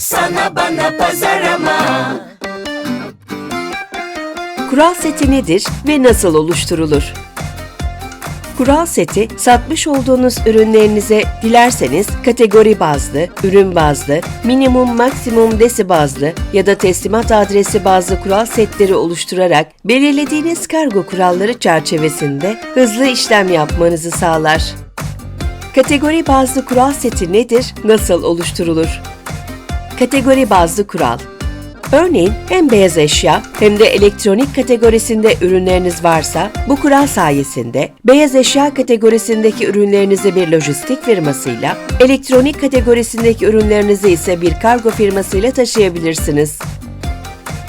Sana bana pazarama Kural seti nedir ve nasıl oluşturulur? Kural seti, satmış olduğunuz ürünlerinize dilerseniz kategori bazlı, ürün bazlı, minimum maksimum desi bazlı ya da teslimat adresi bazlı kural setleri oluşturarak belirlediğiniz kargo kuralları çerçevesinde hızlı işlem yapmanızı sağlar. Kategori bazlı kural seti nedir, nasıl oluşturulur? Kategori bazlı kural Örneğin hem beyaz eşya hem de elektronik kategorisinde ürünleriniz varsa bu kural sayesinde beyaz eşya kategorisindeki ürünlerinizi bir lojistik firmasıyla, elektronik kategorisindeki ürünlerinizi ise bir kargo firmasıyla taşıyabilirsiniz.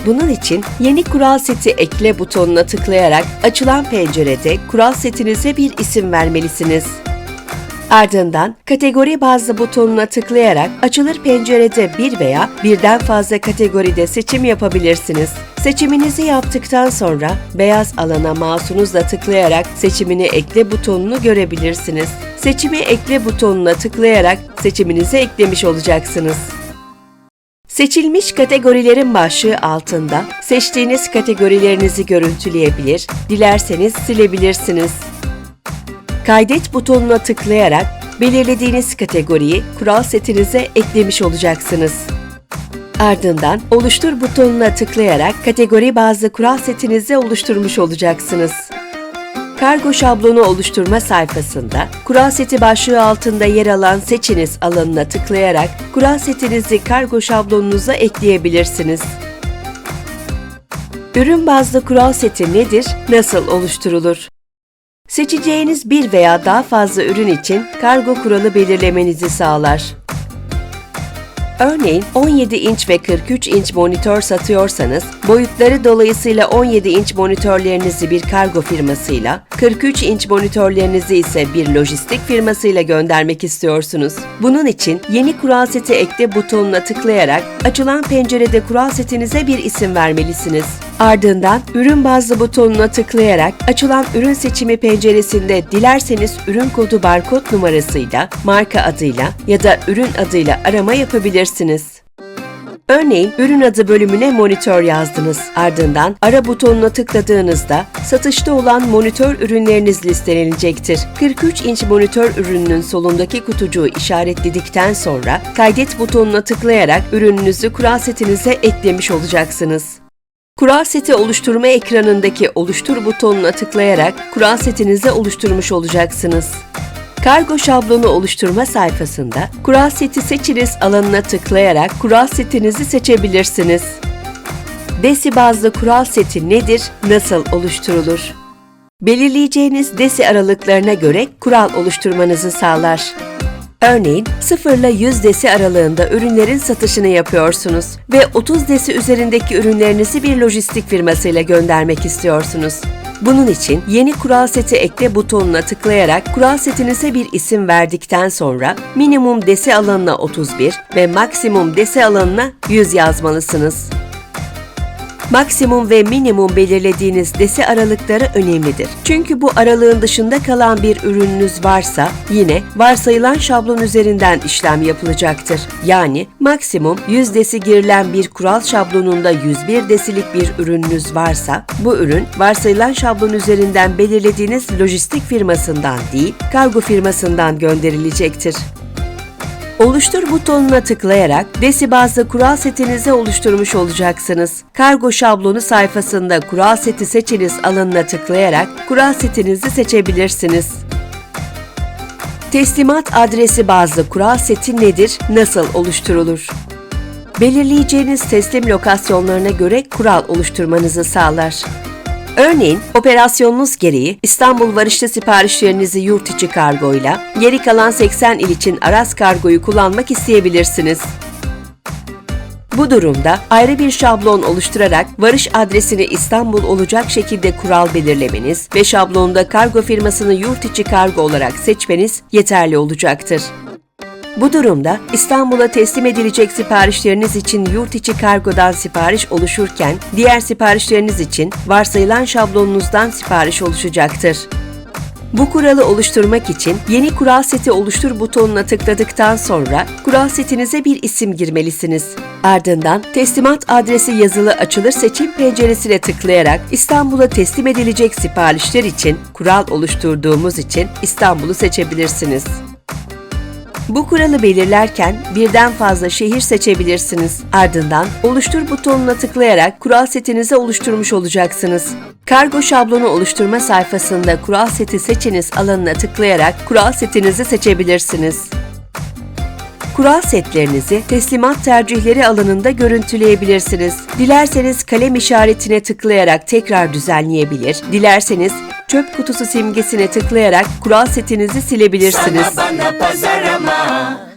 Bunun için yeni kural seti ekle butonuna tıklayarak açılan pencerede kural setinize bir isim vermelisiniz. Ardından kategori bazlı butonuna tıklayarak açılır pencerede bir veya birden fazla kategoride seçim yapabilirsiniz. Seçiminizi yaptıktan sonra beyaz alana mouse'unuzla tıklayarak seçimini ekle butonunu görebilirsiniz. Seçimi ekle butonuna tıklayarak seçiminizi eklemiş olacaksınız. Seçilmiş kategorilerin başlığı altında seçtiğiniz kategorilerinizi görüntüleyebilir, dilerseniz silebilirsiniz. Kaydet butonuna tıklayarak belirlediğiniz kategoriyi kural setinize eklemiş olacaksınız. Ardından Oluştur butonuna tıklayarak kategori bazlı kural setinizi oluşturmuş olacaksınız. Kargo şablonu oluşturma sayfasında kural seti başlığı altında yer alan Seçiniz alanına tıklayarak kural setinizi kargo şablonunuza ekleyebilirsiniz. Ürün bazlı kural seti nedir, nasıl oluşturulur? Seçeceğiniz bir veya daha fazla ürün için kargo kuralı belirlemenizi sağlar. Örneğin 17 inç ve 43 inç monitör satıyorsanız, boyutları dolayısıyla 17 inç monitörlerinizi bir kargo firmasıyla, 43 inç monitörlerinizi ise bir lojistik firmasıyla göndermek istiyorsunuz. Bunun için yeni kural seti ekle butonuna tıklayarak açılan pencerede kural setinize bir isim vermelisiniz. Ardından ürün bazlı butonuna tıklayarak açılan ürün seçimi penceresinde dilerseniz ürün kodu barkod numarasıyla, marka adıyla ya da ürün adıyla arama yapabilirsiniz. Örneğin ürün adı bölümüne monitör yazdınız. Ardından ara butonuna tıkladığınızda satışta olan monitör ürünleriniz listelenecektir. 43 inç monitör ürününün solundaki kutucuğu işaretledikten sonra kaydet butonuna tıklayarak ürününüzü kural setinize eklemiş olacaksınız. Kural seti oluşturma ekranındaki oluştur butonuna tıklayarak kural setinizi oluşturmuş olacaksınız. Kargo şablonu oluşturma sayfasında kural seti seçiniz alanına tıklayarak kural setinizi seçebilirsiniz. Desi bazlı kural seti nedir, nasıl oluşturulur? Belirleyeceğiniz desi aralıklarına göre kural oluşturmanızı sağlar. Örneğin 0 ile 100 desi aralığında ürünlerin satışını yapıyorsunuz ve 30 desi üzerindeki ürünlerinizi bir lojistik firmasıyla göndermek istiyorsunuz. Bunun için yeni kural seti ekle butonuna tıklayarak kural setinize bir isim verdikten sonra minimum desi alanına 31 ve maksimum desi alanına 100 yazmalısınız. Maksimum ve minimum belirlediğiniz desi aralıkları önemlidir. Çünkü bu aralığın dışında kalan bir ürününüz varsa yine varsayılan şablon üzerinden işlem yapılacaktır. Yani maksimum 100 desi girilen bir kural şablonunda 101 desilik bir ürününüz varsa bu ürün varsayılan şablon üzerinden belirlediğiniz lojistik firmasından değil, kargo firmasından gönderilecektir. Oluştur butonuna tıklayarak desi bazlı kural setinizi oluşturmuş olacaksınız. Kargo şablonu sayfasında kural seti seçiniz alanına tıklayarak kural setinizi seçebilirsiniz. Teslimat adresi bazlı kural seti nedir, nasıl oluşturulur? Belirleyeceğiniz teslim lokasyonlarına göre kural oluşturmanızı sağlar. Örneğin operasyonunuz gereği İstanbul varışlı siparişlerinizi yurt içi kargoyla, geri kalan 80 il için Aras kargoyu kullanmak isteyebilirsiniz. Bu durumda ayrı bir şablon oluşturarak varış adresini İstanbul olacak şekilde kural belirlemeniz ve şablonda kargo firmasını yurt içi kargo olarak seçmeniz yeterli olacaktır. Bu durumda İstanbul'a teslim edilecek siparişleriniz için yurt içi kargodan sipariş oluşurken diğer siparişleriniz için varsayılan şablonunuzdan sipariş oluşacaktır. Bu kuralı oluşturmak için yeni kural seti oluştur butonuna tıkladıktan sonra kural setinize bir isim girmelisiniz. Ardından teslimat adresi yazılı açılır seçim penceresine tıklayarak İstanbul'a teslim edilecek siparişler için kural oluşturduğumuz için İstanbul'u seçebilirsiniz. Bu kuralı belirlerken birden fazla şehir seçebilirsiniz. Ardından oluştur butonuna tıklayarak kural setinizi oluşturmuş olacaksınız. Kargo şablonu oluşturma sayfasında kural seti seçiniz alanına tıklayarak kural setinizi seçebilirsiniz. Kural setlerinizi teslimat tercihleri alanında görüntüleyebilirsiniz. Dilerseniz kalem işaretine tıklayarak tekrar düzenleyebilir, dilerseniz çöp kutusu simgesine tıklayarak kural setinizi silebilirsiniz. Sana bana pazarama